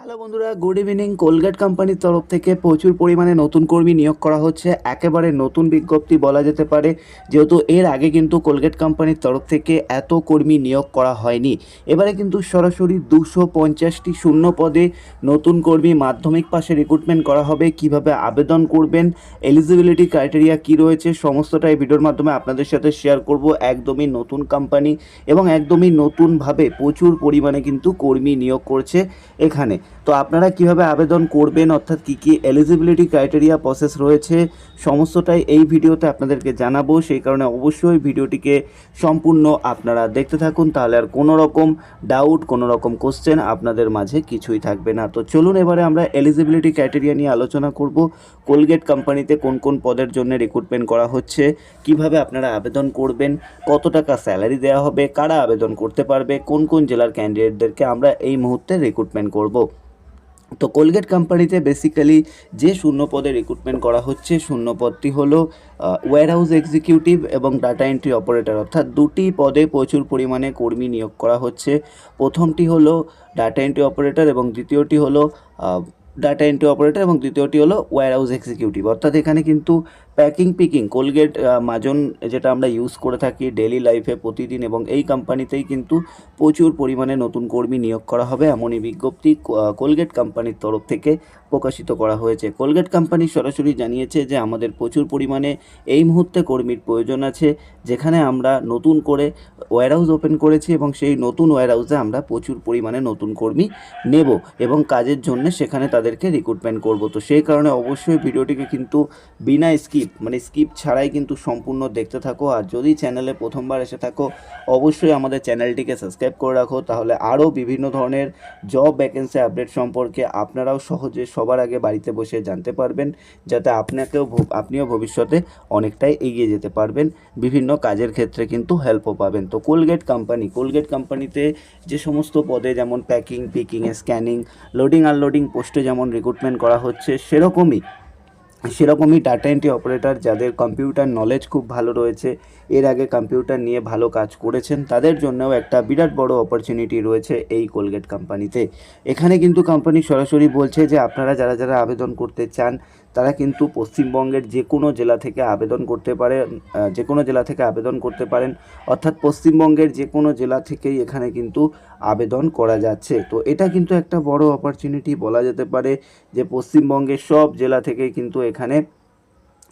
Hello বন্ধুরা, good evening. Colgate কোম্পানির তরফ থেকে প্রচুর পরিমাণে নতুন কর্মী নিয়োগ করা হচ্ছে। একেবারে নতুন বিজ্ঞপ্তি বলা যেতে পারে, যেহেতু এর আগে কিন্তু কোলগেট কোম্পানির তরফ থেকে এত কর্মী নিয়োগ করা হয়নি। এবারে কিন্তু সরাসরি দুশো পঞ্চাশটি শূন্য পদে নতুন কর্মী মাধ্যমিক পাশে রিক্রুটমেন্ট করা হবে। কীভাবে আবেদন করবেন এলিজিবিলিটি ক্রাইটেরিয়া কি রয়েছে, সমস্তটা এই ভিডিওর মাধ্যমে আপনাদের সাথে শেয়ার করব। একদমই নতুন কোম্পানি এবং একদমই নতুনভাবে প্রচুর পরিমাণে কিন্তু কর্মী নিয়োগ করছে এখানে। তো আপনারা কীভাবে আবেদন করবেন, অর্থাৎ কী কী এলিজিবিলিটি ক্রাইটেরিয়া প্রসেস রয়েছে, সমস্তটাই এই ভিডিওতে আপনাদেরকে জানাব। সেই কারণে অবশ্যই ভিডিওটিকে সম্পূর্ণ আপনারা দেখতে থাকুন, তাহলে আর কোনো রকম ডাউট কোনো রকম কোশ্চেন আপনাদের মাঝে কিছুই থাকবে না। তো চলুন এবারে আমরা এলিজিবিলিটি ক্রাইটেরিয়া নিয়ে আলোচনা করব। কোলগেট কোম্পানিতে কোন কোন পদের জন্য রিক্রুটমেন্ট করা হচ্ছে, কীভাবে আপনারা আবেদন করবেন, কত টাকা স্যালারি দেওয়া হবে, কারা আবেদন করতে পারবে, কোন কোন জেলার ক্যান্ডিডেটদেরকে আমরা এই মুহূর্তে রিক্রুটমেন্ট করব। তো কোলগেট কোম্পানিতে বেসিক্যালি যে শূন্য পদে রিক্রুটমেন্ট করা হচ্ছে শূন্য পদটি হলো ওয়্যার হাউস এক্সিকিউটিভ এবং ডাটা এন্ট্রি অপারেটর অর্থাৎ দুটি পদে প্রচুর পরিমাণে কর্মী নিয়োগ করা হচ্ছে। প্রথমটি হলো ডাটা এন্ট্রি অপারেটর এবং দ্বিতীয়টি হলো ডাটা এন্ট্রি অপারেটর এবং দ্বিতীয়টি হলো ওয়্যার হাউস এক্সিকিউটিভ অর্থাৎ এখানে কিন্তু প্যাকিং পিকিং, কোলগেট মাজন যেটা আমরা ইউজ করে থাকি ডেলি লাইফে প্রতিদিন এবং এই কোম্পানিতেই কিন্তু প্রচুর পরিমাণে নতুন কর্মী নিয়োগ করা হবে এমনই বিজ্ঞপ্তি কোলগেট কোম্পানির তরফ থেকে প্রকাশিত করা হয়েছে। কোলগেট কোম্পানি সরাসরি জানিয়েছে যে আমাদের প্রচুর পরিমাণে এই মুহূর্তে কর্মীর প্রয়োজন আছে, যেখানে আমরা নতুন করে ওয়্যারহাউস ওপেন করেছি এবং সেই নতুন ওয়্যারহাউসে আমরা প্রচুর পরিমাণে নতুন কর্মী নেব এবং কাজের জন্য সেখানে তাদেরকে রিক্রুটমেন্ট করব। তো সেই কারণে অবশ্যই ভিডিওটিকে কিন্তু বিনা স্কিপ মানে স্কিপ ছাড়াই কিন্তু সম্পূর্ণ দেখতে থাকো। আর যদি চ্যানেলে প্রথমবার এসে থাকো, অবশ্যই আমাদের চ্যানেলটিকে সাবস্ক্রাইব করে রাখো। তাহলে আরও বিভিন্ন ধরনের জব ভ্যাকেন্সি আপডেট সম্পর্কে আপনারাও সহজে সবার আগে বাড়িতে বসে জানতে পারবেন, যাতে আপনাকেও আপনিও ভবিষ্যতে অনেকটাই এগিয়ে যেতে পারবেন। বিভিন্ন কাজের ক্ষেত্রে কিন্তু হেল্পও পাবেন। তো কোলগেট কোম্পানি কোলগেট কোম্পানিতে যে সমস্ত পদে যেমন packing picking scanning loading unloading পোস্টে যেমন রিক্রুটমেন্ট করা হচ্ছে, সেরকমই সেরকমই ডাটা এন্ট্রি অপারেটর যাদের কম্পিউটার নলেজ খুব ভালো রয়েছে, এর আগে কম্পিউটার নিয়ে ভালো কাজ করেছেন, তাদের জন্যও একটা বিরাট বড় অপরচুনিটি রয়েছে এই কোলগেট কোম্পানিতে এখানে কিন্তু কোম্পানি সরাসরি বলছে যে আপনারা যারা যারা আবেদন করতে চান তারা কিন্তু পশ্চিমবঙ্গের যে কোনো জেলা থেকে আবেদন করতে পারে যে কোনো জেলা থেকে আবেদন করতে পারেন। অর্থাৎ পশ্চিমবঙ্গের যে কোনো জেলা থেকেই এখানে কিন্তু আবেদন করা যাচ্ছে। তো এটা কিন্তু একটা বড় অপরচুনিটি বলা যেতে পারে যে পশ্চিমবঙ্গের সব জেলা থেকেই কিন্তু এখানে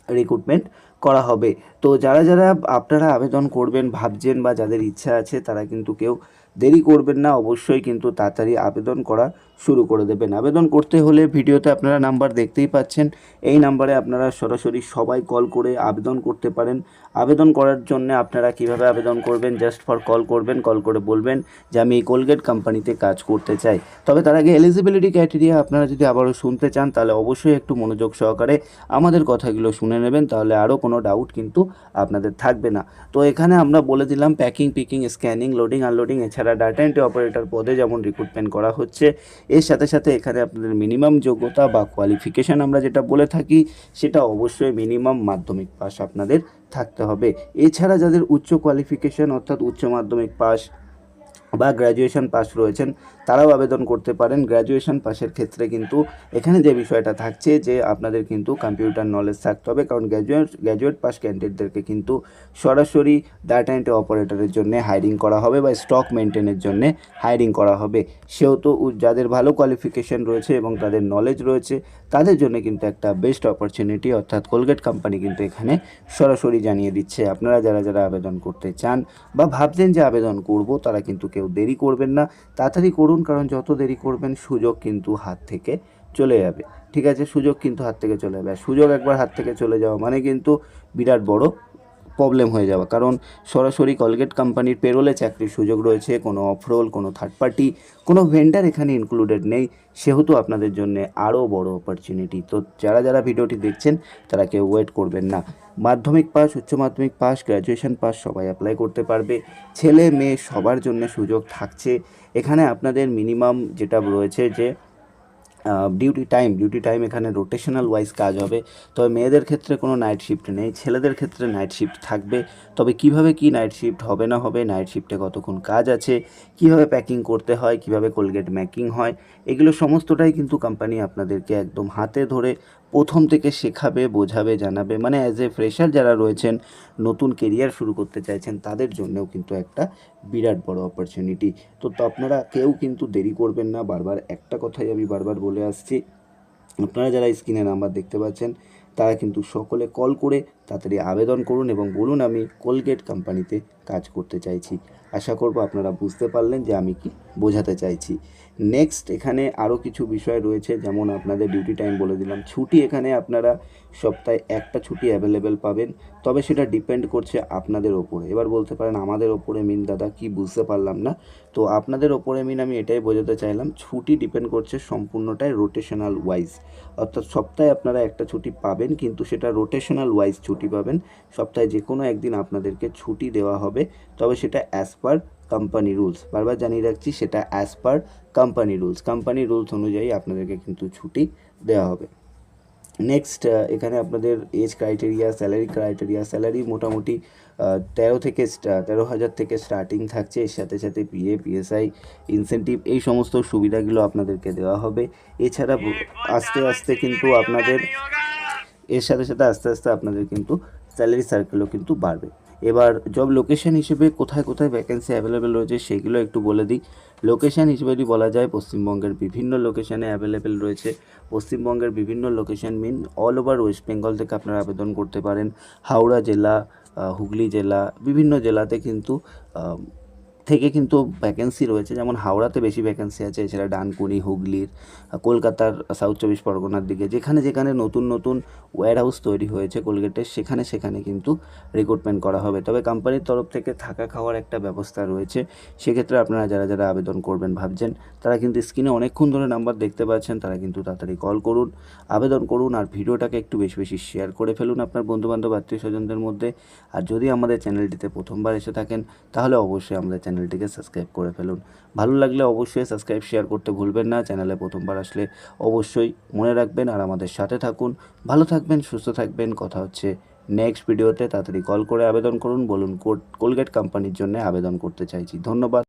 রিক্রুটমেন্ট করা হবে। তো যারা যারা আপনারা আবেদন করবেন, ভাবছেন বা যাদের ইচ্ছা আছে, তারা কিন্তু কেউ দেরি করবেন না, অবশ্যই কিন্তু তাড়াতাড়ি আবেদন করা শুরু করে দেবেন। আবেদন করতে হলে ভিডিওতে আপনারা নাম্বার দেখতেই পাচ্ছেন। এই নাম্বারে আপনারা সরাসরি সবাই কল করে আবেদন করতে পারেন। আবেদন করার জন্য আপনারা কীভাবে আবেদন করবেন জাস্ট ফর কল করবেন কল করে বলবেন যে, আমি এই কোলগেট কোম্পানিতে কাজ করতে চাই। তবে তার আগে এলিজিবিলিটি ক্রাইটেরিয়া আপনারা যদি আবারও শুনতে চান, তাহলে অবশ্যই একটু মনোযোগ সহকারে আমাদের কথাগুলো শুনে নেবেন, তাহলে আরও কোনো ডাউট কিন্তু আপনাদের থাকবে না। তো এখানে আমরা বলে দিলাম packing picking scanning loading unloading এছাড়া ডাটা এন্ট্রি অপারেটর পদে যেমন রিক্রুটমেন্ট করা হচ্ছে, এর সাথে সাথে এখানে আপনাদের মিনিমাম যোগ্যতা বা কোয়ালিফিকেশান আমরা যেটা বলে থাকি, সেটা অবশ্যই মিনিমাম মাধ্যমিক পাস আপনাদের থাকতে হবে। এছাড়া যাদের উচ্চ কোয়ালিফিকেশান অর্থাৎ উচ্চ মাধ্যমিক পাস বা গ্র্যাজুয়েশন পাস রয়েছেন, তারাও আবেদন করতে পারেন। গ্র্যাজুয়েশন পাসের ক্ষেত্রে কিন্তু এখানে যে বিষয়টা থাকছে যে আপনাদের কিন্তু কম্পিউটার নলেজ থাকতে হবে, কারণ গ্র্যাজুয়েট গ্র্যাজুয়েট পাস ক্যান্ডিডেটদেরকে কিন্তু সরাসরি ডাটা এন্ট্রি অপারেটরের জন্য হায়ারিং করা হবে বা স্টক মেনটেনের জন্য হায়ারিং করা হবে। সেহেতু যাদের ভালো কোয়ালিফিকেশন রয়েছে এবং তাদের নলেজ রয়েছে, তাদের জন্য কিন্তু একটা বেস্ট অপরচুনিটি অর্থাৎ কোলগেট কোম্পানি কিন্তু এখানে সরাসরি জানিয়ে দিচ্ছে। আপনারা যারা যারা আবেদন করতে চান বা ভাবছেন যে আবেদন করব, তারা কিন্তু কেউ দেরি করবেন না, তাড়াতাড়ি করুন, কারণ যত দেরি করবেন সুযোগ কিন্তু হাত থেকে চলে যাবে। ঠিক আছে, সুযোগ কিন্তু হাত থেকে চলে যাবে। আর সুযোগ একবার হাত থেকে চলে যাওয়া মানে কিন্তু বিরাট বড় প্রবলেম হয়ে যাওয়া। কারণ সরাসরি কলগেট কোম্পানির পেরোলে চাকরির সুযোগ রয়েছে, কোনো অফরোল কোনো থার্ড পার্টি কোনো ভেন্ডার এখানে ইনক্লুডেড নেই। সেহেতু আপনাদের জন্য আরও বড় অপরচুনিটি তো যারা যারা ভিডিওটি দেখছেন, তারা কেউ ওয়েট করবেন না। মাধ্যমিক পাস, উচ্চ মাধ্যমিক পাস গ্র্যাজুয়েশন পাস সবাই অ্যাপ্লাই করতে পারবে। ছেলে মেয়ে সবার জন্য সুযোগ থাকছে। এখানে আপনাদের মিনিমাম যেটা রয়েছে যে ডিউটি টাইম ডিউটি টাইম এখানে রোটেশনাল ওয়াইজ কাজ হবে। তবে মেয়েদের ক্ষেত্রে কোনো নাইট শিফট নেই। ছেলেদের ক্ষেত্রে নাইট শিফট থাকবে। তবে কীভাবে কি নাইট শিফট হবে না হবে নাইট শিফটে কতক্ষণ কাজ আছে, কীভাবে প্যাকিং করতে হয়, কীভাবে কোলগেট ম্যাকিং হয়, এগুলো সমস্তটাই কিন্তু কোম্পানি আপনাদেরকে একদম হাতে ধরে প্রথম থেকে শেখাবে, বোঝাবে, জানাবে। মানে অ্যাজ এ ফ্রেশার যারা রয়েছেন, নতুন কেরিয়ার শুরু করতে চাইছেন, তাদের জন্যও কিন্তু একটা বিরাট বড় অপরচুনিটি তো তো আপনারা কেউ কিন্তু দেরি করবেন না। বারবার একটা কথাই আমি বারবার বলে আসছি। আপনারা যারা স্ক্রিনে নাম্বার দেখতে পাচ্ছেন, তারা কিন্তু সকলে কল করে তাড়াতাড়ি আবেদন করুন এবং বলুন আমি কোলগেট কোম্পানিতে কাজ করতে চাইছি। আশা করব আপনারা বুঝতে পারলেন যে আমি কি বোঝাতে চাইছি। নেক্সট এখানে আরও কিছু বিষয় রয়েছে, যেমন আপনাদের ডিউটি টাইম বলে দিলাম। ছুটি এখানে আপনারা সপ্তাহে একটা ছুটি অ্যাভেলেবেল পাবেন, তবে সেটা ডিপেন্ড করছে আপনাদের ওপরে। এবার বলতে পারেন আমাদের ওপরে মিন দাদা, কি বুঝতে পারলাম না। তো আপনাদের ওপরে মিন আমি এটাই বোঝাতে চাইলাম, ছুটি ডিপেন্ড করছে সম্পূর্ণটাই রোটেশনাল ওয়াইজ অর্থাৎ সপ্তাহে আপনারা একটা ছুটি পাবেন, কিন্তু সেটা রোটেশনাল ওয়াইজ ছুটি পাবেন। সপ্তাহে যে কোনো একদিন আপনাদেরকে ছুটি দেওয়া হবে। তবে সেটা অ্যাজ পার কোম্পানি রুলস বারবার জানিয়ে রাখছি, সেটা as per company rules company rules অনুযায়ী আপনাদেরকে কিন্তু ছুটি দেওয়া হবে। নেক্সট এখানে আপনাদের age criteria salary criteria salary মোটামুটি তেরো থেকে তেরো হাজার থেকে স্টার্টিং থাকছে। এর সাথে সাথে পিএ পিএসআই ইনসেন্টিভ এই সমস্ত সুবিধাগুলো আপনাদেরকে দেওয়া হবে। এছাড়া আস্তে আস্তে কিন্তু আপনাদের এর সাথে সাথে আস্তে আস্তে আপনাদের কিন্তু স্যালারি সার্কেলও কিন্তু বাড়বে। এবার জব লোকেশন হিসেবে কোথায় কোথায় ভ্যাকেন্সি অ্যাভেলেবেল রয়েছে সেগুলো একটু বলে দিই। লোকেশন হিসেবে যদি বলা যায়, পশ্চিমবঙ্গের বিভিন্ন লোকেশানে অ্যাভেলেবেল রয়েছে। পশ্চিমবঙ্গের বিভিন্ন location mean all over West Bengal থেকে আপনারা আবেদন করতে পারেন। হাওড়া জেলা হুগলি জেলা, বিভিন্ন জেলাতে কিন্তু থেকে কিন্তু ভ্যাকেন্সি রয়েছে, যেমন হাওড়াতে বেশি ভ্যাকেন্সি আছে, এছাড়া ডানকুনি, হুগলির, কলকাতার সাউথ চব্বিশ পরগনার দিকে, যেখানে যেখানে নতুন নতুন ওয়্যার হাউস তৈরি হয়েছে কোলগেটের সেখানে সেখানে কিন্তু রিক্রুটমেন্ট করা হবে। তবে কোম্পানির তরফ থেকে থাকা খাওয়ার একটা ব্যবস্থা রয়েছে, সেক্ষেত্রে আপনারা যারা যারা আবেদন করবেন ভাবছেন, তারা কিন্তু স্ক্রিনে অনেকক্ষণ ধরে নাম্বার দেখতে পাচ্ছেন, তারা কিন্তু তাড়াতাড়ি কল করুন, আবেদন করুন, আর ভিডিওটাকে একটু বেশি বেশি শেয়ার করে ফেলুন আপনার বন্ধুবান্ধব, আত্মীয় স্বজনদের মধ্যে। আর যদি আমাদের চ্যানেলটিতে প্রথমবার এসে থাকেন, তাহলে অবশ্যই আমাদের চ্যানেলটিকে সাবস্ক্রাইব করে ফেলুন। ভালো লাগলে অবশ্যই সাবস্ক্রাইব, শেয়ার করতে ভুলবেন না। চ্যানেলে প্রথমবার আসলে অবশ্যই মনে রাখবেন আর আমাদের সাথে থাকুন। ভালো থাকবেন, সুস্থ থাকবেন। কথা হচ্ছে নেক্সট ভিডিওতে তাড়াতাড়ি কল করে আবেদন করুন। বলুন কোলগেট কোম্পানির জন্য আবেদন করতে চাইছি। ধন্যবাদ।